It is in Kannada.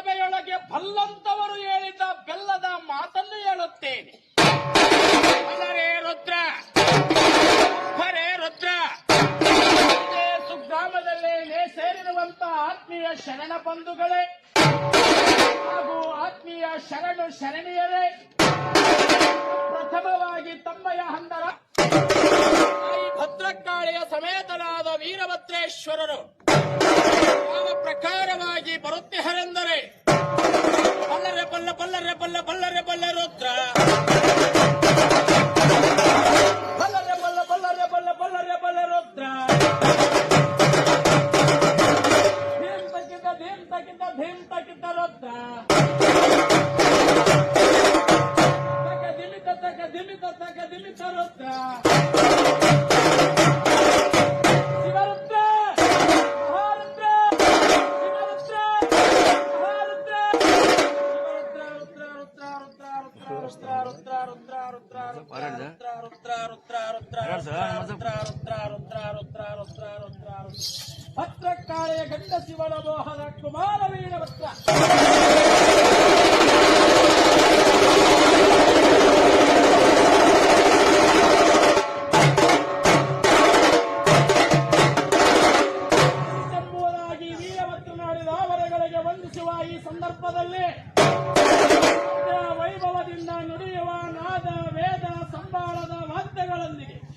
ಸಭೆಯೊಳಗೆ ಬಲ್ಲಂತವರು ಹೇಳಿದ ಬೆಲ್ಲದ ಮಾತನ್ನು ಹೇಳುತ್ತೇನೆ. ಹರೇ ರುದ್ರ ಹರೇ ರುದ್ರ ಸುಗ್ರಾಮದಲ್ಲೇ ಸೇರಿರುವಂತ ಆತ್ಮೀಯ ಶರಣ ಬಂಧುಗಳೇ, ಹಾಗೂ ಆತ್ಮೀಯ ಶರಣು ಶರಣಿಯರೇ, ಪ್ರಥಮವಾಗಿ ತಮ್ಮಯ ಹಂದರ ಭದ್ರಕಾಳಿಯ ಸಮೇತನಾದ ವೀರಭದ್ರೇಶ್ವರರು ಯಾವ ಪ್ರಕಾರವಾಗಿ ಬರುತ್ತಿಹರೆಂದರೆ ಬಲ್ಲರೆ ಬಲ್ಲ ಬಲ್ಲರೆ ಬಲ್ಲ ಬಲ್ಲರೆ ಬಲ್ಲ ರುದ್ರ. ಬಲ್ಲರೆ ಬಲ್ಲ ಬಲ್ಲರೆ ಬಲ್ಲ ಬಲ್ಲರೆ ಬಲ್ಲ ರುದ್ರ. ತಕ್ಕಿದ್ದ ಧೀಮ್ ತಕ್ಕಿದ್ದ ರುದ್ರ. ತಕ ದಿಮಿತ ತಕ ದಿಮಿತ ತಕ ದಿಮಿತ ರುದ್ರ. ಪತ್ರಕಾಳೆಯ ಗಂಡ ಶಿವನ ಮೋಹನ ಕುಮಾರವೀರ ಪತ್ರ ಈ ಸಂದರ್ಭದಲ್ಲಿ ವೈಭವದಿಂದ ನುಡಿಯುವ ನಾದ ವೇದ ಸಂಬಾಳದ ವಾದ್ಯಗಳೊಂದಿಗೆ.